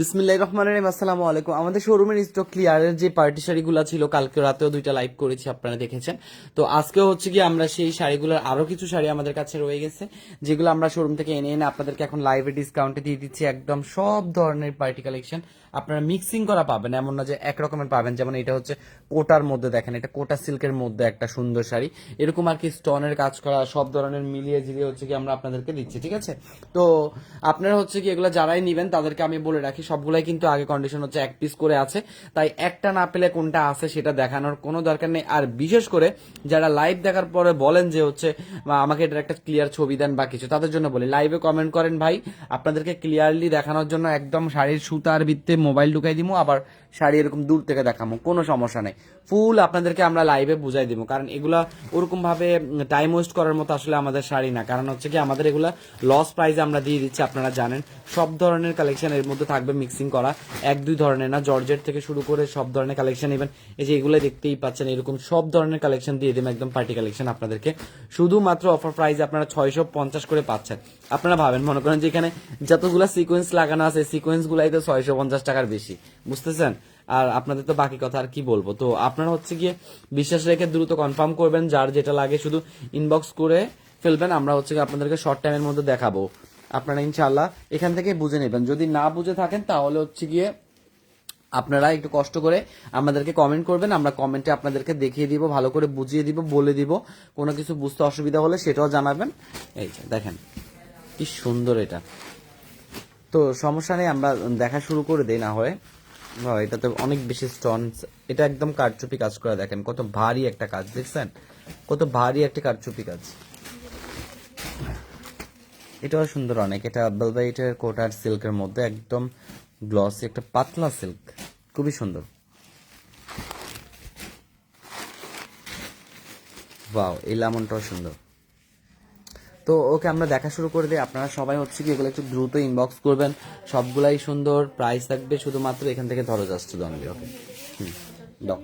বিসমিল্লাহ রহমান রহিম, আসসালামু আলাইকুম। আমাদের শোরুমের স্টক ক্লিয়ারের যে পার্টি শাড়িগুলো ছিল, কালকে রাতেও দুইটা লাইভ করেছি, আপনারা দেখেছেন। তো আজকে হচ্ছে কি আমরা সেই শাড়িগুলোর আরও কিছু শাড়ি আমাদের কাছে রয়ে গেছে, যেগুলো আমরা শোরুম থেকে এনে এনে আপনাদেরকে এখন লাইভে ডিসকাউন্টে দিয়ে দিচ্ছি। একদম সব ধরনের পার্টি কালেকশন আপনারা মিক্সিং করা পাবেন, এমন না যে এক রকমের পাবেন। যেমন এটা হচ্ছে কোটার মধ্যে দেখেন, এটা কোটা সিল্কের মধ্যে একটা সুন্দর শাড়ি। এরকম আর কি স্টোনের কাজ করা, সব ধরনের মিলিয়ে ঝিলিয়ে হচ্ছে কি আমরা আপনাদেরকে দিচ্ছি, ঠিক আছে? তো আপনারা হচ্ছে কি এগুলো যারাই নিবেন, তাদেরকে আমি বলে রাখি সবগুলাই কিন্তু আগে কন্ডিশন হচ্ছে এক পিস করে আছে। তাই একটা না পেলে কোনটা আছে সেটা দেখানোর কোনো দরকার নেই। আর বিশেষ করে যারা লাইভ দেখার পরে বলেন যে হচ্ছে আমাকে এটার একটা ক্লিয়ার ছবি দেন বা কিছু, তাদের জন্য বলি লাইভে কমেন্ট করেন ভাই। আপনাদেরকে ক্লিয়ারলি দেখানোর জন্য একদম শাড়ির সুতার ভিত্তে মোবাইল ঢুকাই দিবো আবার শাড়ি এরকম দূর থেকে দেখামো, কোনো সমস্যা নেই। ফুল আপনাদেরকে আমরা লাইভে বুঝাই দিব। কারণ এগুলা ওরকম ভাবে টাইম ওয়েস্ট করার মতো আসলে আমাদের শাড়ি না। কারণ হচ্ছে কি, আমাদের এগুলা লস প্রাইসে আমরা দিয়ে দিচ্ছি, আপনারা জানেন। সব ধরনের কালেকশন এর মধ্যে থাকবে মিক্সিং করা। এক, দুই ধরনের না, জর্জেট থেকে শুরু করে সব ধরনের কালেকশন ইভেন এই যে এগুলো দেখতেই পাচ্ছেন, এরকম সব ধরনের কালেকশন দিয়ে দেবো একদম পার্টি কালেকশন আপনাদেরকে। শুধুমাত্র অফার প্রাইসে আপনারা ছয়শো পঞ্চাশ করে পাচ্ছেন। আপনারা ভাবেন, মনে করেন যে এখানে যতগুলো সিকোয়েন্স লাগানো আছে সিকোয়েন্স গুলাই তো ছয়শো পঞ্চাশ টাকার বেশি। বুঝতেছেন? আর আপনাদের তো বাকি কথা আর কি বলব? তো আপনারা হচ্ছে গিয়ে বিশ্বাস রেখে দ্রুত কনফার্ম করবেন, যার যেটা লাগে শুধু ইনবক্স করে ফেলবেন, আমরা হচ্ছে গিয়ে আপনাদেরকে শর্ট টাইমের মধ্যে দেখাবো। আপনারা ইনশাল্লাহ এখান থেকে বুঝে নেবেন। যদি না বুঝে থাকেন, তাহলে হচ্ছে গিয়ে আপনারা একটু কষ্ট করে আমাদেরকে কমেন্ট করবেন, আমরা কমেন্টে আপনাদেরকে দেখিয়ে দিব, ভালো করে বুঝিয়ে দিব, বলে দিব। কোনো কিছু বুঝতে অসুবিধা হলে সেটাও জানাবেন। এই যে, দেখেন, কি সুন্দর এটা। তো সমস্যা নেই, আমরা দেখা শুরু করে দেই না হয়। এটাতে অনেক বেশি স্টোন এটা একদম কারচুপি কাজ করা দেখেন, কত ভারী একটা কাজ, দেখছেন? কত ভারী একটা কারচুপি কাজ। এটাও সুন্দর অনেক, এটা বেলভাইটের কোটার সিল্কের মধ্যে একদম গ্লসি একটা পাতলা সিল্ক, খুবই সুন্দর। বাও এই লেমনটাও সুন্দর। তো ওকে আমরা দেখা শুরু করে দিই। আপনারা সবাই হচ্ছে কি, এগুলো একটু দ্রুত ইনবক্স করবেন। সবগুলাই সুন্দর প্রাইস থাকবে শুধুমাত্র এখান থেকে ধরো যাচ্ছে দনলি ওকে হুম, দাও।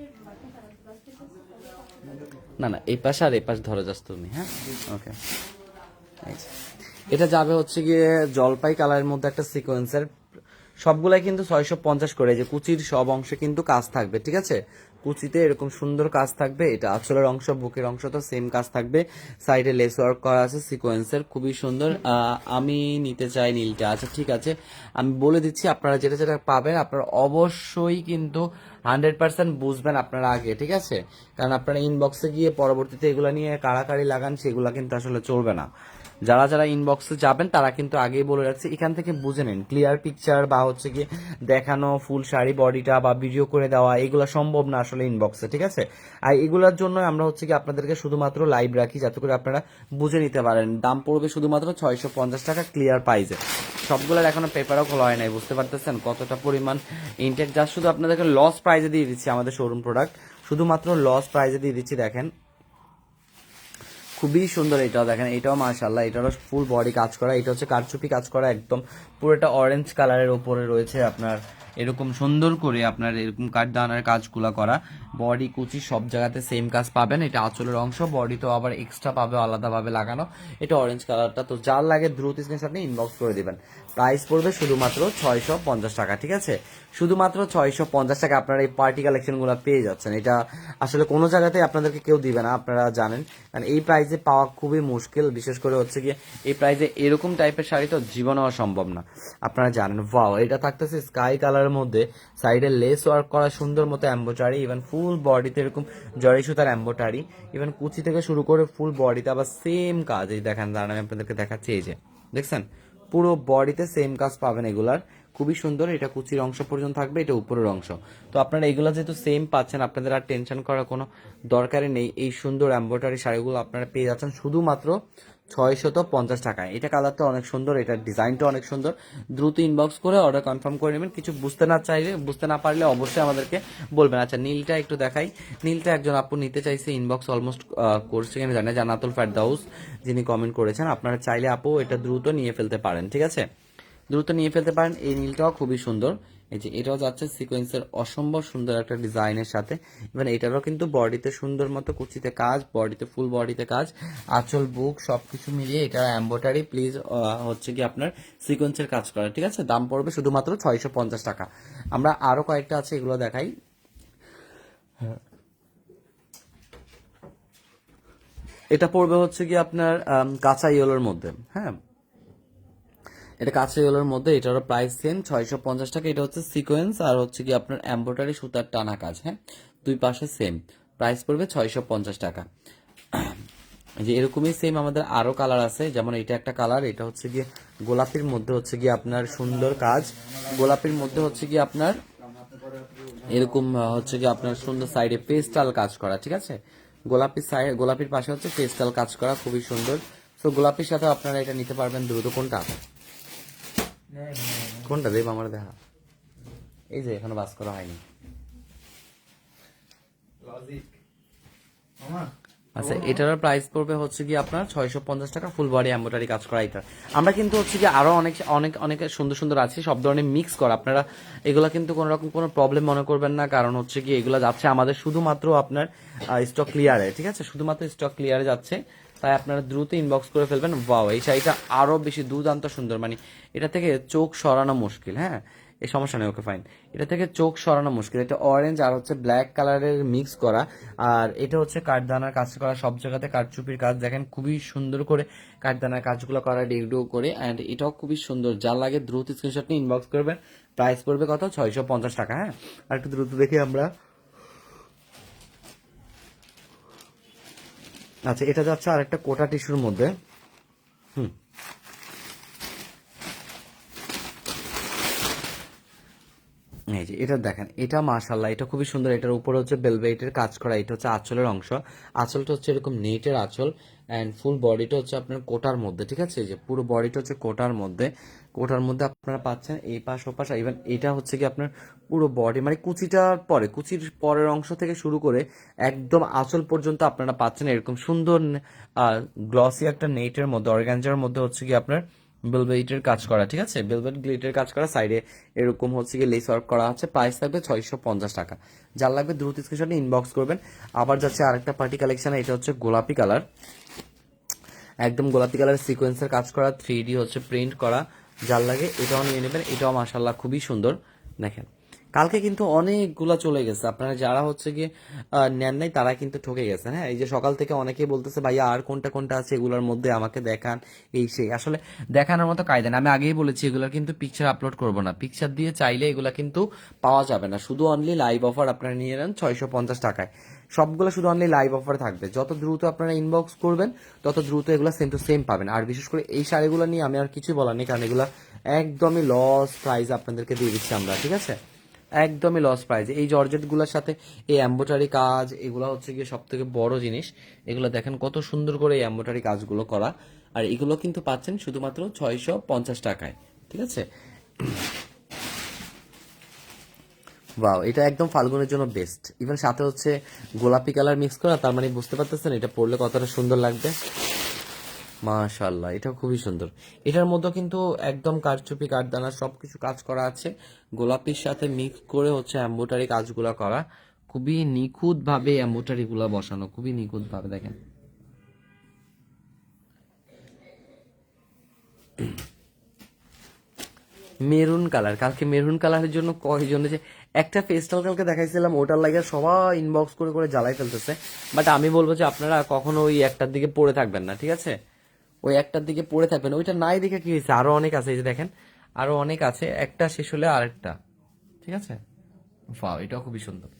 না না, এই পাশে আর এই পাশে ধরো যাচ্ছ তুমি হ্যাঁ? ওকে এটা যাবে হচ্ছে গিয়ে জলপাই কালারের মধ্যে একটা সিকোয়েন্সের সবগুলাই কিন্তু ছয়শো পঞ্চাশ করে যে কুচির সব অংশে কিন্তু কাজ থাকবে, ঠিক আছে? কুচিতে এরকম সুন্দর কাজ থাকবে, এটা আঁচলের অংশ, বুকের অংশ, তো সেম কাজ থাকবে। সাইডে লেস ওয়ার্ক করা আছে সিকোয়েন্সের খুবই সুন্দর। আমি নিতে চাই নীলটা। আচ্ছা ঠিক আছে। আমি বলে দিচ্ছি, আপনারা যেটা যেটা পাবেন, আপনারা অবশ্যই কিন্তু হান্ড্রেড পার্সেন্ট বুঝবেন আপনারা আগে, ঠিক আছে? কারণ আপনারা ইনবক্সে গিয়ে পরবর্তীতে এগুলো নিয়ে কাড়াকাড়ি লাগান, সেগুলো কিন্তু আসলে চলবে না। যারা যারা ইনবক্সে যাবেন, তারা কিন্তু আগেই বলে রাখছি, এখান থেকে বুঝে নেন। ক্লিয়ার পিকচার বা হচ্ছে গিয়ে দেখানো ফুল শাড়ি বডিটা বা ভিডিও করে দেওয়া, এগুলো সম্ভব না আসলে ইনবক্সে ঠিক আছে? আর এগুলোর জন্য আমরা হচ্ছে কি আপনাদেরকে শুধুমাত্র লাইভ রাখি, যাতে করে আপনারা বুঝে নিতে পারেন। দাম পড়বে শুধুমাত্র ছয়শো পঞ্চাশ টাকা ক্লিয়ার প্রাইজে সবগুলোর এখনও পেপারও খোলা হয় নাই, বুঝতে পারতেছেন? কতটা পরিমাণ ইনটেক যা শুধু আপনাদেরকে লস প্রাইজে দিয়ে দিচ্ছি আমাদের শোরুম প্রোডাক্ট শুধুমাত্র লস প্রাইজে দিয়ে দিচ্ছি, দেখেন। খুবই সুন্দর এটাও দেখেন এটাও মাশাল্লাহ এটারও ফুল বডি কাজ করা, এটা হচ্ছে কারচুপি কাজ করা, একদম পুরোটা অরেঞ্জ কালারের ওপরে রয়েছে আপনার এরকম সুন্দর করে আপনার এরকম কাঠ দানার কাজগুলো করা। বডি কুচি সব জায়গাতে সেম কাজ পাবেন। এটা আঁচলের অংশ বডি তো আবার এক্সট্রা পাবে, আলাদাভাবে লাগানো। এটা অরেঞ্জ কালারটা তো যার লাগে দ্রুত স্ক্রিনশট নিয়ে ইনবক্স করে দিবেন। প্রাইস পড়বে শুধুমাত্র ছয়শো পঞ্চাশ টাকা, ঠিক আছে? শুধুমাত্র ছয়শো পঞ্চাশ টাকা আপনারা এই পার্টি কালেকশনগুলো পেয়ে যাচ্ছেন। এটা আসলে কোনো জায়গাতে আপনাদেরকে কেউ দিবে না, আপনারা জানেন। কারণ এই প্রাইসে পাওয়া খুবই মুশকিল। বিশেষ করে হচ্ছে গিয়ে এই প্রাইসে এরকম টাইপের শাড়ি তো জীবনে হওয়া সম্ভব না। আপনারা জানেন। ওয়াও এটা থাকতেছে স্কাই কালারের মধ্যে। সাইডে লেস ওয়ার্ক করা সুন্দর মতো অ্যাম্বোটারি ইভেন ফুল বডিতে এরকম জরি সুতার অ্যাম্বোটারি ইভেন কুচি থেকে শুরু করে ফুল বডিতে আবার সেম কাজ। এই দেখেন, দাঁড়ান, আমি আপনাদেরকে দেখাচ্ছি, এই যে, দেখছেন? পুরো বডিতে সেম কাজ পাবেন এগুলার। খুবই সুন্দর, এটা কুচির অংশ পর্যন্ত থাকবে, এটা উপরের অংশ। তো আপনারা এগুলো যেহেতু সেম পাচ্ছেন, আপনাদের আর টেনশন করার কোনো দরকারই নেই। এই সুন্দর এম্ব্রয়ডারি শাড়িগুলো আপনারা পেয়ে যাচ্ছেন শুধুমাত্র ছয়শত পঞ্চাশ টাকায় এটা কালারটা অনেক সুন্দর এটার ডিজাইনটা অনেক সুন্দর। দ্রুত ইনবক্স করে অর্ডার কনফার্ম করে নেবেন। কিছু বুঝতে না চাইলে, বুঝতে না পারলে অবশ্যই আমাদেরকে বলবেন। আচ্ছা নীলটা একটু দেখাই। নীলটা একজন আপু নিতে চাইছে ইনবক্স অলমোস্ট করছে আমি জানি জানাতুল জান্নাতুল ফারদাউস যিনি কমেন্ট করেছেন, আপনারা চাইলে আপু এটা দ্রুত নিয়ে ফেলতে পারেন, ঠিক আছে? দ্রুত নিয়ে ফেলতে পারেন। এই নীলটাও খুবই সুন্দর। এই যে এটাও যাচ্ছে সিকোয়েন্সের অসম্ভব সুন্দর একটা ডিজাইনের সাথে। ইভেন এটারও কিন্তু বডিতে সুন্দর মতো কুচিতে কাজ বডিতে ফুল বডিতে কাজ। আঁচল বুক সবকিছু মিলিয়ে এটা এম্বোটারি প্লিজ হচ্ছে কি আপনার সিকোয়েন্সের কাজ করা। ঠিক আছে? দাম পড়বে শুধুমাত্র ছয়শো পঞ্চাশ টাকা। আমরা আরও কয়েকটা আছে, এগুলো দেখাই। এটা পড়বে হচ্ছে কি আপনার কাঁচা ইয়েলোর মধ্যে। হ্যাঁ? এটা কাঁচা ইয়েলোর মধ্যে, এটারও প্রাইস সেম ছয়শো পঞ্চাশ টাকা। এটা হচ্ছে সিকোয়েন্স আর হচ্ছে কি আপনার এম্ব্রয়ডারি সুতার টানা কাজ হ্যাঁ? দুই পাশে সেম প্রাইস পড়বে ছয়শো পঞ্চাশ টাকা। যে এরকমই সেম আমাদের আরও কালার আছে, যেমন এটা একটা কালার এটা হচ্ছে গিয়ে গোলাপির মধ্যে হচ্ছে গিয়ে আপনার সুন্দর কাজ। গোলাপির মধ্যে হচ্ছে গিয়ে আপনার এরকম হচ্ছে কি আপনার সুন্দর সাইডে পেস্টাল কাজ করা, ঠিক আছে? গোলাপির সাইড গোলাপির পাশে হচ্ছে পেস্টাল কাজ করা, খুবই সুন্দর। তো গোলাপির সাথে আপনারা এটা নিতে পারবেন দ্রুত। কোনটা? কোনটা দেব আমার দেখা? এই যে এখনও বাস করা হয়নি। আচ্ছা এটার প্রাইস পড়বে হচ্ছে কি আপনার ছয়শো পঞ্চাশ টাকা ফুল বডি এম্ব্রয়ডারি কাজ করা এটা। আমরা কিন্তু হচ্ছে কি আরও অনেক অনেক অনেক সুন্দর সুন্দর আছে সব ধরনের মিক্স করা। আপনারা এগুলা কিন্তু কোনো রকম কোনো প্রবলেম মনে করবেন না কারণ হচ্ছে কি এগুলো যাচ্ছে আমাদের শুধুমাত্র আপনার স্টক ক্লিয়ারে ঠিক আছে? শুধুমাত্র স্টক ক্লিয়ারে যাচ্ছে। তাই আপনারা দ্রুত ইনবক্স করে ফেলবেন। ওয়াও এই শাড়িটা আরও বেশি দুর্দান্ত সুন্দর। মানে এটা থেকে চোখ সরানো মুশকিল হ্যাঁ? এই সমস্যা নেই, ওকে ফাইন এটা থেকে চোখ সরানো মুশকিল। এটা অরেঞ্জ আর হচ্ছে ব্ল্যাক কালারের মিক্স করা। আর এটা হচ্ছে কাঠদানার কাজ করা। সব জায়গাতে কাঠচুপির কাজ। দেখেন, খুবই সুন্দর করে কাঠদানার কাজগুলো করা ডিউডিও করে। অ্যান্ড এটাও খুবই সুন্দর। যা লাগে দ্রুত স্ক্রিনশট নিয়ে ইনবক্স করবেন। প্রাইস পড়বে কত? ছয়শো পঞ্চাশ টাকা হ্যাঁ? আর একটু দ্রুত দেখি আমরা। আচ্ছা এটা যাচ্ছে আর একটা কোটা টিস্যুর মধ্যে। হুম। এই যে, এটা দেখেন, এটা মাশাল্লাহ এটা খুবই সুন্দর, এটার উপরে হচ্ছে বেলভেটের কাজ করা, এটা হচ্ছে আঁচলের অংশ। আঁচলটা হচ্ছে এরকম নেটের আঁচল অ্যান্ড ফুল বডিটা হচ্ছে আপনার কোটার মধ্যে, ঠিক আছে? যে, পুরো বডিটা হচ্ছে কোটার মধ্যে। কোটার মধ্যে আপনারা পাচ্ছেন, এই পাশ ও পাশ ইভেন এটা হচ্ছে কি আপনার পুরো বডি মানে কুচিটার পরে, কুচির পরের অংশ থেকে শুরু করে একদম আঁচল পর্যন্ত আপনারা পাচ্ছেন এরকম সুন্দর গ্লসি একটা নেটের মধ্যে অর্গানজার মধ্যে হচ্ছে কি আপনার বেলভেটের কাজ করা, ঠিক আছে? বেলভেট গ্লিটের কাজ করা সাইডে এরকম হচ্ছে কি লেস ওয়ার্ক করা আছে প্রাইস থাকবে ছয়শো পঞ্চাশ টাকা। যার লাগবে দ্রুত স্ক্রিনশটে ইনবক্স করবেন। আবার যাচ্ছে আরেকটা পার্টি কালেকশন এটা হচ্ছে গোলাপি কালার একদম গোলাপি কালার সিকোয়েন্সের কাজ করা থ্রি ডি হচ্ছে প্রিন্ট করা। যার লাগে এটাও নিয়ে নেবেন, এটাও মাসাল্লাহ খুবই সুন্দর। দেখেন, কালকে কিন্তু অনেকগুলা চলে গেছে। আপনারা যারা হচ্ছে গিয়ে নেন নাই, তারা কিন্তু ঠকে গেছে। হ্যাঁ এই যে সকাল থেকে অনেকেই বলতেছে, ভাইয়া, আর কোনটা কোনটা আছে এগুলোর মধ্যে আমাকে দেখান? এই সেই। আসলে দেখানোর মতো কায়দা না আমি আগেই বলেছি এগুলোর কিন্তু পিকচার আপলোড করব না। পিকচার দিয়ে চাইলে এগুলা কিন্তু পাওয়া যাবে না। শুধু অনলি লাইভ অফার আপনারা নিয়ে নেন ছয়শো পঞ্চাশ টাকায়। সবগুলো শুধু অনলি লাইভ অফার থাকবে। যত দ্রুত আপনারা ইনবক্স করবেন, তত দ্রুত এগুলো সেম টু সেম পাবেন। আর বিশেষ করে এই শাড়িগুলো নিয়ে আমি আর কিছুই বলার নেই, কারণ এগুলো একদমই লস প্রাইস আপনাদেরকে দিয়ে দিচ্ছি আমরা, ঠিক আছে? একদমই লস প্রাইস এই জর্জেটগুলোর সাথে এই অ্যাম্বোটারি কাজ, এগুলো হচ্ছে গিয়ে সব থেকে বড় জিনিস। এগুলো দেখেন কত সুন্দর করে এই অ্যাম্বোটারি কাজগুলো করা। আর এগুলো কিন্তু পাচ্ছেন শুধুমাত্র ছয়শো পঞ্চাশ টাকায়, ঠিক আছে? ওয়াও এটা একদম ফাল্গুনের জন্য বেস্ট ইভেন সাথে হচ্ছে গোলাপি কালার মিক্স করা, তার মানে বুঝতে পারতেছেন, এটা পরলে কতটা সুন্দর লাগবে? মাশাল্লাহ এটা খুবই সুন্দর। এটার মধ্যে কিন্তু একদম কারচুপি, কাঠদানা সবকিছু কাজ করা আছে। গোলাপির সাথে মিক্স করে হচ্ছে এম্বোটারি কাজগুলো করা। খুবই নিখুঁত ভাবে এম্বোটারি গুলা বসানো, খুবই নিখুঁত ভাবে দেখেন। মেরুন কালার, কালকে মেরুন কালারের জন্য কয়জন যে একটা ফেস্টাল কালকে দেখাইছিলাম, ওটার লাগে সবাই ইনবক্স করে করে জ্বালাই ফেলতেছে। বাট আমি বলব যে আপনারা কখনো ওই একটার দিকে পড়ে থাকবেন না, ঠিক আছে? ওই একটার দিকে পড়ে থাকবেন। ওইটা নাই দেখে কি হয়েছে? আরও অনেক আছে এই যে দেখেন, আরও অনেক আছে। একটা শেষ হলে আরেকটা, ঠিক আছে? ফাও এটাও খুবই সুন্দর।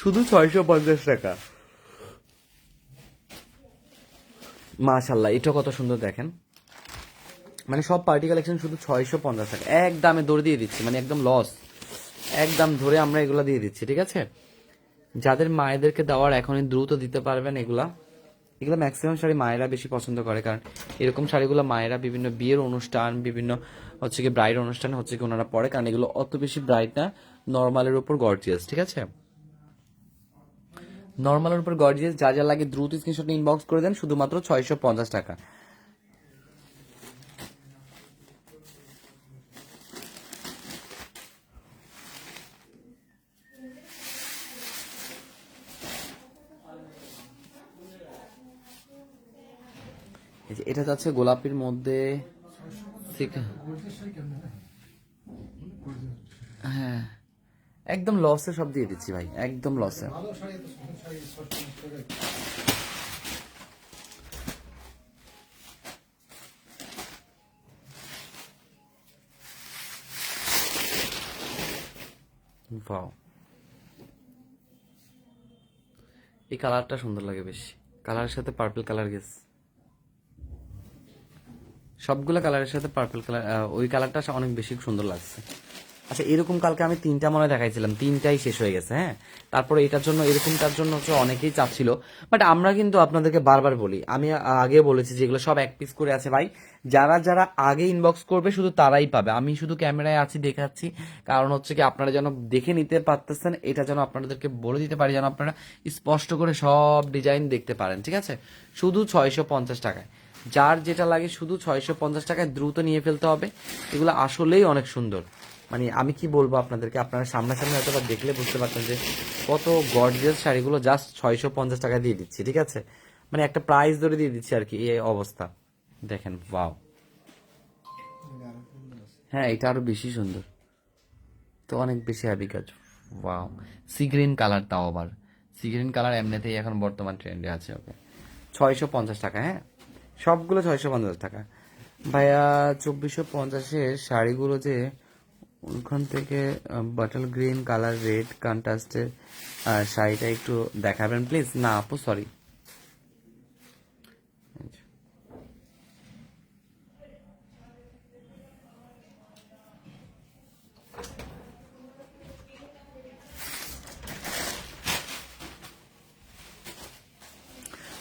শুধু ছয়শো পঞ্চাশ টাকা। মাশাল্লাহ এটা কত সুন্দর দেখেন। মানে সব পার্টি কালেকশন শুধু ছয়শো পঞ্চাশ টাকা। এক দামে দৌড় দিয়ে দিচ্ছি মানে একদম লস একদম ধরে আমরা এগুলা দিয়ে দিচ্ছি, ঠিক আছে? যাদের মায়েদেরকে দেওয়ার এখনই দ্রুত দিতে পারবেন এগুলা। এগুলো ম্যাক্সিমাম শাড়ি মায়েরা বেশি পছন্দ করে, কারণ এরকম শাড়িগুলো মায়েরা বিভিন্ন বিয়ের অনুষ্ঠান, বিভিন্ন হচ্ছে কি ব্রাইড অনুষ্ঠান হচ্ছে কি ওনারা পরে, কারণ এগুলো অত বেশি ব্রাইট না নর্মালের উপর গর্জিয়াস ঠিক আছে? নর্মালের উপর গর্জিয়াস যা যা লাগে দ্রুত স্ক্রিনশট ইনবক্স করে দেন, শুধুমাত্র ছয়শো পঞ্চাশ টাকা। এটা যাচ্ছে গোলাপির মধ্যে হ্যাঁ। একদম লসে সব দিয়ে দিচ্ছি ভাই, একদম লসে Wow. এই কালারটা সুন্দর লাগে বেশি। কালারের সাথে পার্পল কালার গেছে। সবগুলো কালারের সাথে পার্পল কালার ওই কালারটা অনেক বেশি সুন্দর লাগছে। আচ্ছা এরকম কালকে আমি তিনটা মনে দেখাইছিলাম, তিনটাই শেষ হয়ে গেছে হ্যাঁ? তারপরে এটার জন্য, এরকমটার জন্য হচ্ছে অনেকেই চাচ্ছিল বাট আমরা কিন্তু আপনাদেরকে বারবার বলি, আমি আগে বলেছি যেগুলো সব এক পিস করে আছে ভাই, যারা যারা আগে ইনবক্স করবে শুধু তারাই পাবে। আমি শুধু ক্যামেরায় আছি, দেখাচ্ছি, কারণ হচ্ছে কি আপনারা যেন দেখে নিতে পারতেছেন, এটা যেন আপনাদেরকে বলে দিতে পারি, যেন আপনারা স্পষ্ট করে সব ডিজাইন দেখতে পারেন, ঠিক আছে? শুধু ছয়শো পঞ্চাশ টাকায়। যার যেটা লাগে শুধু ছয়শো পঞ্চাশ টাকায় দ্রুত নিয়ে ফেলতে হবে। এগুলো আসলেই অনেক সুন্দর। মানে আমি কি বলব আপনাদেরকে? আপনারা সামনাসামনি হয়তো বা দেখলে বুঝতে পারতেন যে কত গর্জিয়াস শাড়িগুলো জাস্ট ছয়শো পঞ্চাশ টাকা দিয়ে দিচ্ছি, ঠিক আছে? মানে একটা প্রাইস ধরে দিয়ে দিচ্ছি আর কি, এই অবস্থা। দেখেন ওয়াও হ্যাঁ এটা আরও বেশি সুন্দর। তো অনেক বেশি হ্যাভি কাজ ওয়াও সি গ্রিন কালার তাও আবার। সি গ্রিন কালার এমনিতেই এখন বর্তমান ট্রেন্ডে আছে ওকে ছয়শো পঞ্চাশ টাকা হ্যাঁ? সবগুলো ছয়শো পঞ্চাশ টাকা। ভাইয়া, চব্বিশশো পঞ্চাশের শাড়িগুলো যে ওখান থেকে বাটল গ্রিন কালার রেড কন্ট্রাস্টের শাড়িটা একটু দেখাবেন প্লিজ না, আপু সরি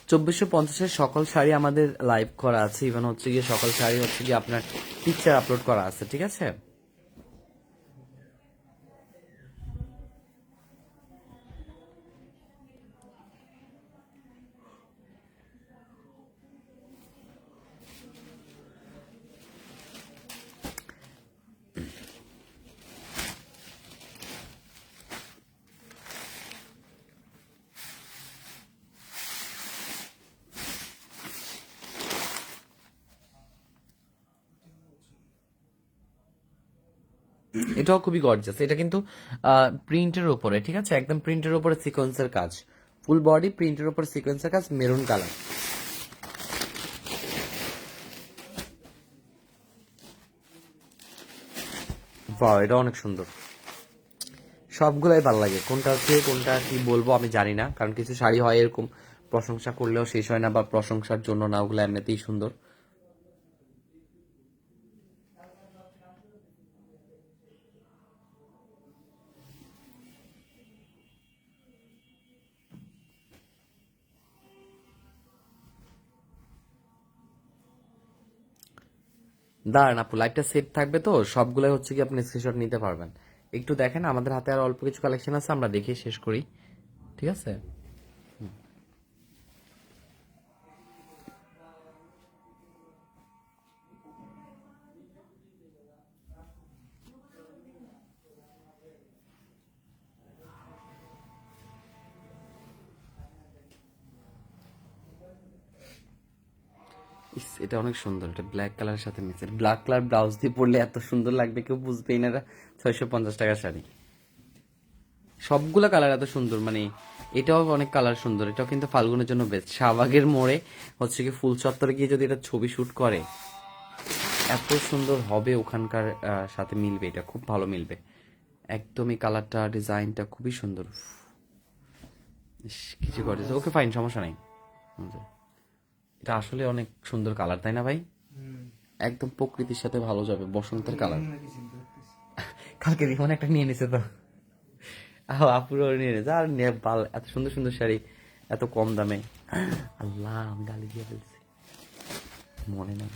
চব্বিশশো পঞ্চাশের সকল শাড়ি আমাদের লাইভ করা আছে। ইভেন হচ্ছে গিয়ে সকল শাড়ি হচ্ছে গিয়ে আপনার পিকচার আপলোড করা আছে, ঠিক আছে? এটাও খুবই গর্জাস এটা কিন্তু প্রিন্টের উপরে, ঠিক আছে? একদম প্রিন্টের উপরে সিকোয়েন্সের কাজ। ফুল বডি প্রিন্টের উপর সিকোয়েন্সের কাজ মেরুন কালার বাহ এটা অনেক সুন্দর। সবগুলাই ভালো লাগে। কোনটা কে কোনটা কি বলব আমি জানি না, কারণ কিছু শাড়ি হয় এরকম, প্রশংসা করলেও শেষ হয় না বা প্রশংসার জন্য না, ওগুলো এমনিতেই সুন্দর। দাঁড়ান আপু লাইভটা সেট থাকবে তো, সবগুলোই হচ্ছে কি আপনি স্ক্রিনশট নিতে পারবেন। একটু দেখেন, আমাদের হাতে আর অল্প কিছু কালেকশন আছে, আমরা দেখে শেষ করি। ঠিক আছে? ইস, এটা অনেক সুন্দর এটা ব্ল্যাক কালারের সাথে মিশে ব্ল্যাক কালার ব্লাউজ দিয়ে পরলে এত সুন্দর লাগবে কেউ বুঝবেই না ছয়শো পঞ্চাশ টাকার শাড়ি। সবগুলো কালার এত সুন্দর মানে এটাও অনেক কালার সুন্দর এটাও কিন্তু ফাল্গুনের জন্য বেস্ট শাহবাগের মোড়ে হচ্ছে কি ফুল চত্বরে গিয়ে যদি এটা ছবি শ্যুট করে এত সুন্দর হবে ওখানকার সাথে মিলবে এটা খুব ভালো মিলবে। একদমই কালারটা ডিজাইনটা খুবই সুন্দর। কিছু করে ওকে ফাইন সমস্যা নাই। এটা আসলে অনেক সুন্দর কালার তাই না ভাই? একদম প্রকৃতির সাথে ভালো যাবে বসন্তের কালার কালকে রিমন একটা নিয়ে নিছে তো। আহ আপুরও নিয়ে নিয়েছে আর নে বাল এত সুন্দর সুন্দর শাড়ি এত কম দামে। আল্লাহ আমি গালি দিয়ে ফেলছি। মনে নেই।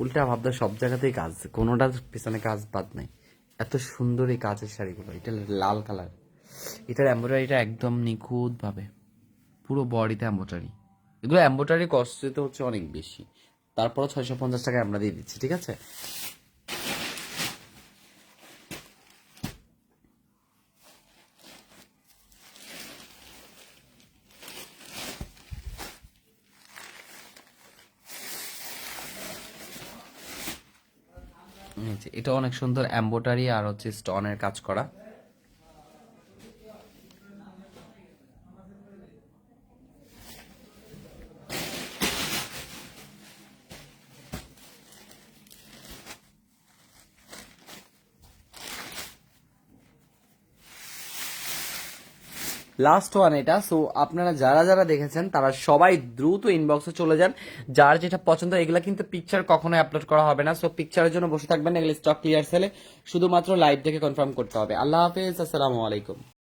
উল্টা ভাবতে সব জায়গাতেই কাজ কোনোটার পিছনে কাজ বাদ নাই। এত সুন্দর এই কাজের শাড়িগুলো, এটা লাল কালার। এটার এম্ব্রয়ডারিটা একদম নিখুঁতভাবে, পুরো বডিতে অ্যাম্বোটারি এগুলো এম্ব্রয়ডারি কস্ট তো হচ্ছে অনেক বেশি। তারপরে ছয়শো পঞ্চাশ টাকা আমরা দিয়ে দিচ্ছি, ঠিক আছে এই যে, এটা অনেক সুন্দর এম্বোটারি আর হচ্ছে স্টনের কাজ করা। লাস্ট ওয়ান এটা। সো আপনারা যারা যারা দেখেছেন, তারা সবাই দ্রুত ইনবক্সে চলে যান। যার যেটা পছন্দ, এগুলো কিন্তু পিকচার কখনোই আপলোড করা হবে না। সো পিকচারের জন্য বসে থাকবেন, এগুলো স্টক ক্লিয়ার সেলে শুধুমাত্র লাইভ দেখে কনফার্ম করতে হবে। আল্লাহ হাফেজ, আসসালামু আলাইকুম।